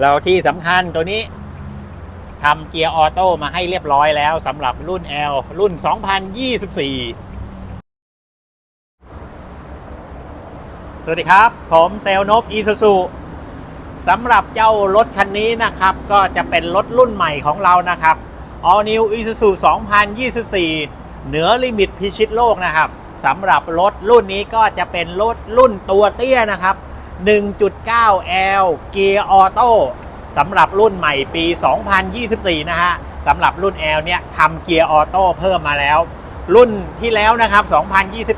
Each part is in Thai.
แล้วที่สำคัญตัวนี้ทำเกียร์ออโต้มาให้เรียบร้อยแล้วสำหรับรุ่น L รุ่น 2024 สวัสดีครับ ผมเซลนบอีซูซูสำหรับเจ้ารถคันนี้นะครับ ก็จะเป็นรถรุ่นใหม่ของเรานะครับ All New Isuzu 2024 เหนือลิมิตพิชิตโลกนะครับสำหรับรถรุ่นนี้ก็จะเป็นรถรุ่นตัวเตี้ยนะครับ 1.9L เกียร์ออโต้สำหรับรุ่นใหม่ปี 2024 นะฮะสำหรับรุ่น L เนี่ยทำเกียร์ออโต้เพิ่มมาแล้ว รุ่นที่แล้วนะครับ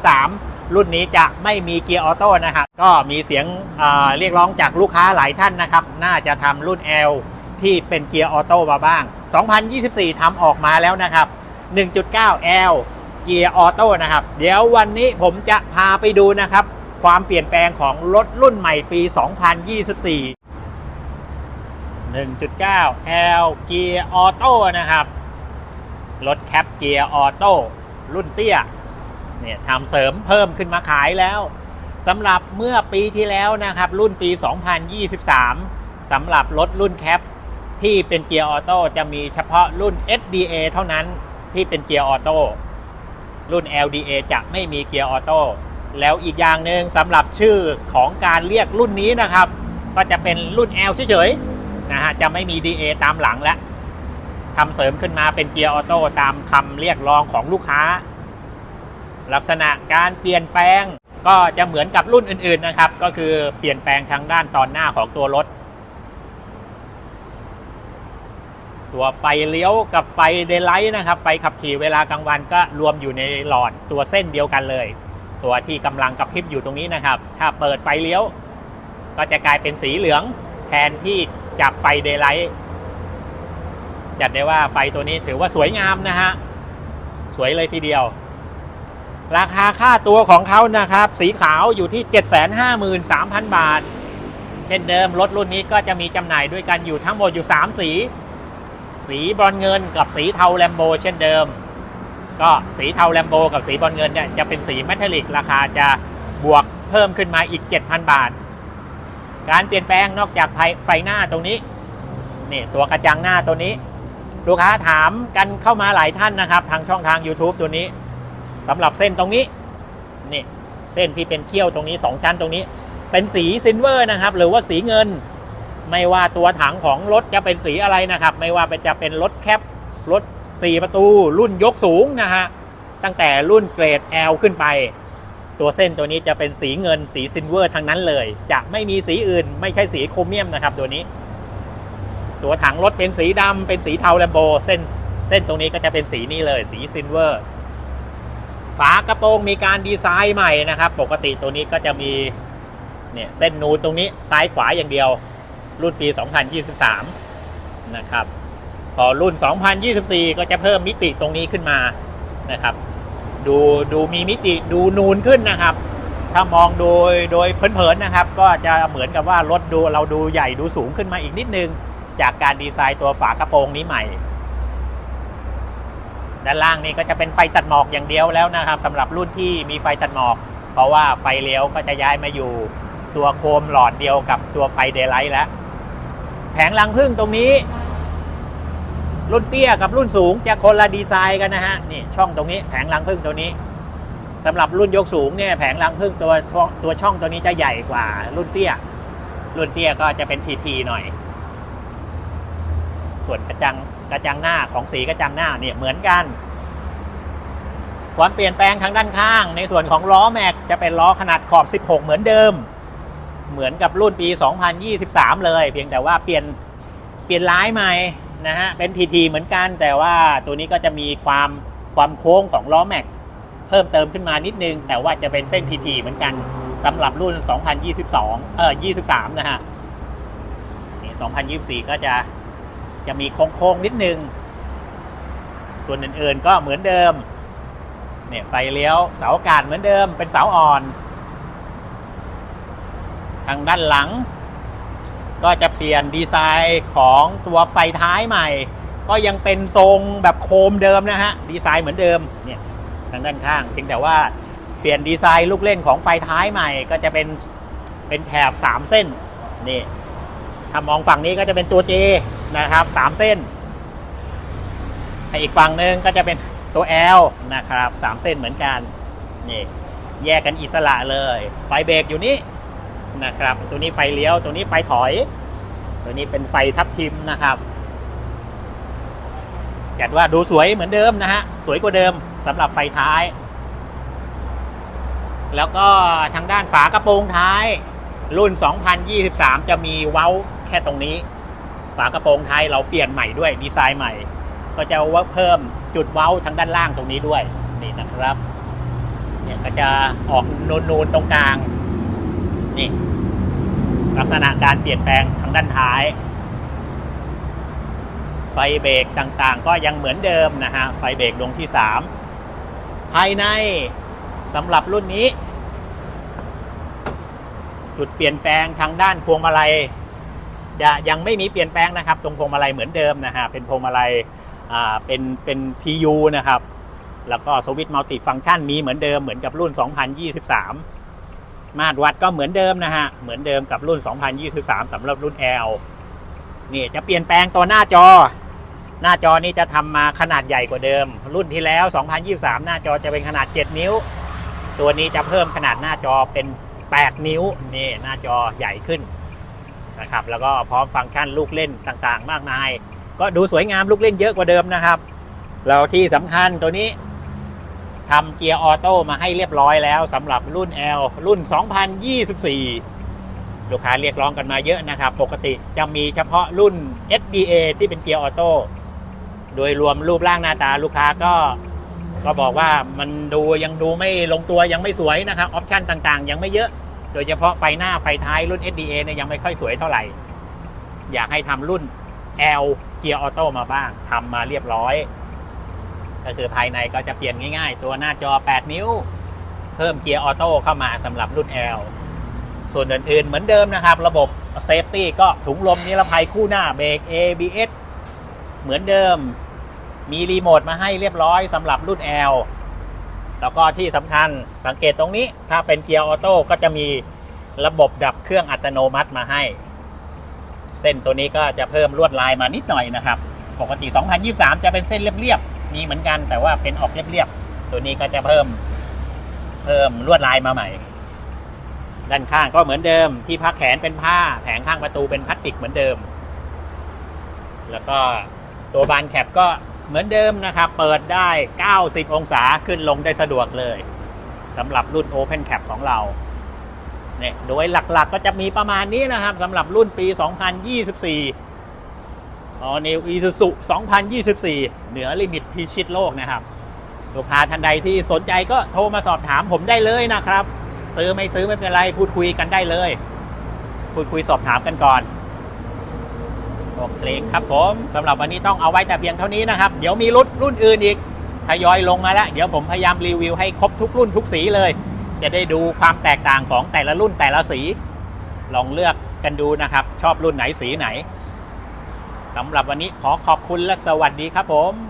2023 รุ่นนี้จะไม่มีเกียร์ออโต้นะครับก็มีเสียงเเรียกร้องจากลูกค้าหลายท่านนะครับ น่าจะทำรุ่น L ที่เป็นเกียร์ออโต้มาบ้าง 2024 ทำออกมาแล้วนะครับ 1.9L เกียร์ออโต้นะครับ เดี๋ยววันนี้ผมจะพาไปดูนะครับ ความเปลี่ยนแปลงของรถรุ่นใหม่ปี 2024 1.9L เกียร์ออโต้นะครับ รถแคปเกียร์ออโต้รุ่นเตี้ยเนี่ยทำเสริมเพิ่มขึ้นมาขายแล้วสำหรับเมื่อปีที่แล้วนะครับ รุ่นปี 2023สำหรับรถรุ่นแคปที่เป็นเกียร์ออโต้จะมีเฉพาะรุ่น SDA เท่านั้นที่เป็นเกียร์ออโต้รุ่น LDA จะไม่มีเกียร์ออโต้ แล้วอีกอย่างหนึ่งสำหรับชื่อของการเรียกรุ่นนี้นะครับ ก็จะเป็นรุ่น L เฉยๆนะฮะจะไม่มี DA ตามหลังแล้วทำเสริมขึ้นมาเป็นเกียร์ออโต้ตามคำเรียกร้องของลูกค้า ลักษณะการเปลี่ยนแปลงก็จะเหมือนกับรุ่นอื่นๆนะครับ ก็คือเปลี่ยนแปลงทางด้านตอนหน้าของตัวรถ ตัวไฟเลี้ยวกับไฟเดย์ไลท์นะครับ ไฟขับขี่เวลากลางวันก็รวมอยู่ในหลอดตัวเส้นเดียวกันเลย ตัวที่กำลังกระพริบอยู่ตรงนี้นะครับ ถ้าเปิดไฟเลี้ยว ก็จะกลายเป็นสีเหลือง แทนที่จากไฟเดย์ไลท์จัดได้ว่าไฟตัวนี้ถือว่าสวยงามนะฮะ สวยเลยทีเดียว ราคาค่าตัวของเขานะครับ สีขาวอยู่ที่ 753,000 บาท เช่นเดิมรถรุ่นนี้ก็จะมีจำหน่ายด้วยกันอยู่ทั้งหมดอยู่ 3 สี สีบรอนเงินกับสีเทาแลมโบเช่นเดิม ก็สีเทาแลมโบกับสีบอนเงินเนี่ยจะเป็นสีเมทัลลิกราคาจะบวกเพิ่มขึ้นมาอีก 7,000 บาท การเปลี่ยนแปลงนอกจากไฟไฟหน้าตรงนี้นี่ตัวกระจังหน้าตัวนี้ ลูกค้าถามกันเข้ามาหลายท่านนะครับ ทางช่องทาง YouTube ตัวนี้สำหรับเส้นตรงนี้นี่เส้นที่เป็นเขี้ยวตรงนี้ 2 ชั้นตรงนี้ เป็นสีซิลเวอร์นะครับ หรือว่าสีเงิน ไม่ว่าตัวถังของรถจะเป็นสีอะไรนะครับ ไม่ว่าจะเป็นรถแคปรถ 4 ประตูรุ่นยกสูงนะฮะ ตั้งแต่รุ่นเกรด L ขึ้นไป ตัวเส้นตัวนี้จะเป็นสีเงินสีซิลเวอร์ทั้งนั้นเลย จะไม่มีสีอื่นไม่ใช่สีโครเมียมนะครับตัวนี้ ตัวถังรถเป็นสีดำเป็นสีเทาแลมโบเส้นเส้นตรงนี้ก็จะเป็นสีนี้เลยสีซิลเวอร์ฝากระโปรงมีการดีไซน์ใหม่นะครับ ปกติตัวนี้ก็จะมีเนี่ยเส้นนูนตรงนี้ซ้ายขวาอย่างเดียว รุ่นปี 2023 นะครับ พอรุ่น 2024 ก็จะเพิ่มมิติตรงนี้ขึ้นมานะครับ ดูดูมีมิติดูนูนขึ้นนะครับ ถ้ามองโดยโดยเพลินๆนะครับ ก็จะเหมือนกับว่ารถดูเราดูใหญ่ดูสูงขึ้นมาอีกนิดนึง จากการดีไซน์ตัวฝากระโปรงนี้ใหม่ ด้านล่างนี่ก็จะเป็นไฟตัดหมอกอย่างเดียวแล้วนะครับสำหรับรุ่นที่มีไฟตัดหมอก เพราะว่าไฟเลี้ยวก็จะย้ายมาอยู่ตัวโคมหลอดเดียวกับตัวไฟเดย์ไลท์แล้วแผงลังพึ่งตรงนี้ รุ่นเตี้ยกับรุ่นสูงจะคนละดีไซน์กันนะฮะนี่ช่องตรงนี้แผงลังพึ่งตัวนี้สำหรับรุ่นยกสูงเนี่ยแผงลังพึ่งตัวตัวช่องตัวนี้จะใหญ่กว่ารุ่นเตี้ย รุ่นเตี้ยก็จะเป็นทีทีหน่อย ส่วนกระจังกระจังหน้าของสีกระจังหน้าเนี่ยเหมือนกัน ความเปลี่ยนแปลงทางด้านข้าง ในส่วนของล้อแม็กจะเป็นล้อขนาดขอบ 16 เหมือนเดิม เหมือนกับรุ่นปี 2023 เลย เพียงแต่ว่าเปลี่ยนเปลี่ยนลายใหม่ นะฮะเป็นทีทีเหมือนกัน แต่ว่าตัวนี้ก็จะมีความความโค้งของล้อแม็กเพิ่มเติมขึ้นมานิดนึง แต่ว่าจะเป็นเส้นทีทีเหมือนกันสำหรับรุ่น 2022 เออ23 นะฮะนี่2024 ก็จะจะมีโค้งๆนิดนึง ส่วนอื่นๆก็เหมือนเดิมเนี่ยไฟเลี้ยวเสาอากาศเหมือนเดิมเป็นเสาอ่อน ทางด้านหลัง ก็จะเปลี่ยนดีไซน์ของตัวไฟท้ายใหม่ ก็ยังเป็นทรงแบบโคมเดิมนะฮะ ดีไซน์เหมือนเดิมเนี่ยทางด้านข้างเพียงแต่ว่าเปลี่ยนดีไซน์ลูกเล่นของไฟท้ายใหม่ ก็จะเป็นเป็นแถบสามเส้นนี่ถ้ามองฝั่งนี้ก็จะเป็นตัว J นะครับสามเส้นอีกฝั่งหนึ่งก็จะเป็นตัว L นะครับสามเส้นเหมือนกันนี่แยกกันอิสระเลย ไฟเบรกอยู่นี่ นะครับ ตัวนี้ไฟเลี้ยว ตัวนี้ไฟถอย ตัวนี้เป็นไฟทับทิมนะครับจัดว่าดูสวยเหมือนเดิมนะฮะ สวยกว่าเดิมสำหรับไฟท้าย แล้วก็ทางด้านฝากระโปรงท้าย รุ่น 2023 จะมีเว้าแค่ตรงนี้ ฝากระโปรงท้ายเราเปลี่ยนใหม่ด้วยดีไซน์ใหม่ ก็จะว่าเพิ่มจุดเว้าทางด้านล่างตรงนี้ด้วยนี่นะครับเนี่ยก็จะออกนูนๆตรงกลาง นี่ ลักษณะการเปลี่ยนแปลงทางด้านท้าย ไฟเบรกต่างๆ ก็ยังเหมือนเดิมนะฮะ ไฟเบรกดวงที่ 3 ภายในสำหรับรุ่นนี้ จุดเปลี่ยนแปลงทางด้านพวงมาลัยจะยังไม่มีเปลี่ยนแปลงนะครับ ตรงพวงมาลัยเหมือนเดิมนะฮะ เป็นพวงมาลัยอ่าเป็นเป็น PU นะครับ แล้วก็สวิตช์มัลติฟังก์ชันมีเหมือนเดิมเหมือนกับรุ่น 2023 มาตรวัดก็เหมือนเดิมนะฮะ เหมือนเดิมกับรุ่น 2023สำหรับรุ่น L นี่จะเปลี่ยนแปลงตัวหน้าจอ หน้าจอนี้จะทำมาขนาดใหญ่กว่าเดิม รุ่นที่แล้ว 2023 หน้าจอจะเป็นขนาด 7 นิ้ว ตัวนี้จะเพิ่มขนาดหน้าจอเป็น 8 นิ้วนี่หน้าจอใหญ่ขึ้นนะครับ แล้วก็พร้อมฟังก์ชันลูกเล่นต่างๆ มากมาย ก็ดูสวยงามลูกเล่นเยอะกว่าเดิมนะครับแล้วที่สำคัญตัวนี้ ทำเกียร์ออโต้มาให้เรียบร้อยแล้วสำหรับรุ่น L รุ่น 2024 ลูกค้าเรียกร้องกันมาเยอะนะครับ ปกติจะมีเฉพาะรุ่น SDA ที่เป็นเกียร์ออโต้โดยรวมรูปร่างหน้าตาลูกค้าก็ก็บอกว่ามันดูยังดูไม่ลงตัวยังไม่สวยนะครับออปชันต่างๆ ยังไม่เยอะ โดยเฉพาะไฟหน้าไฟท้ายรุ่น SDA เนี่ยยังไม่ค่อยสวยเท่าไหร่ อยากให้ทำรุ่น L เกียร์ออโต้มาบ้างทำมาเรียบร้อย ก็คือภายในก็จะเปลี่ยนง่ายๆ ตัวหน้าจอ 8 นิ้ว เพิ่มเกียร์ออโต้เข้ามาสำหรับรุ่น L ส่วนอื่นๆ เหมือนเดิมนะครับ ระบบเซฟตี้ก็ถุงลมนิรภัยคู่หน้าเบรก ABS เหมือนเดิมมีรีโมทมาให้เรียบร้อยสำหรับรุ่น L แล้วก็ที่สำคัญสังเกตตรงนี้ถ้าเป็นเกียร์ออโต้ก็จะมีระบบดับเครื่องอัตโนมัติมาให้ เส้นตัวนี้ก็จะเพิ่มลวดลายมานิดหน่อยนะครับ ปกติ 2023 จะเป็นเส้นเรียบๆ มีเหมือนกัน แต่ว่าเป็นออกเรียบๆ ตัวนี้ก็จะเพิ่ม เพิ่มลวดลายมาใหม่ ด้านข้างก็เหมือนเดิม ที่พักแขนเป็นผ้า แผงข้างประตูเป็นพลาสติกเหมือนเดิม แล้วก็ตัวบานแคปก็เหมือนเดิมนะครับ เปิดได้ 90 องศาขึ้นลงได้สะดวกเลยสำหรับรุ่น Open Cap ของเราเนี่ยโดยหลักๆก็จะมีประมาณนี้นะครับสำหรับรุ่นปี 2024 ออนิวอีซูซุ2024 เหนือลิมิตพิชิตโลกนะครับลูกค้าท่านใดที่สนใจก็โทรมาสอบถามผมได้เลยนะครับ ซื้อไม่ซื้อไม่เป็นไรพูดคุยกันได้เลย พูดคุยสอบถามกันก่อนโอเคครับผมสำหรับวันนี้ต้องเอาไว้แต่เพียงเท่านี้นะครับ เดี๋ยวมีรุ่นรุ่นอื่นอีกทยอยลงมาแล้ว เดี๋ยวผมพยายามรีวิวให้ครบทุกรุ่นทุกสีเลย จะได้ดูความแตกต่างของแต่ละรุ่นแต่ละสี ลองเลือกกันดูนะครับ ชอบรุ่นไหนสีไหน สำหรับวันนี้ขอขอบคุณและสวัสดีครับผม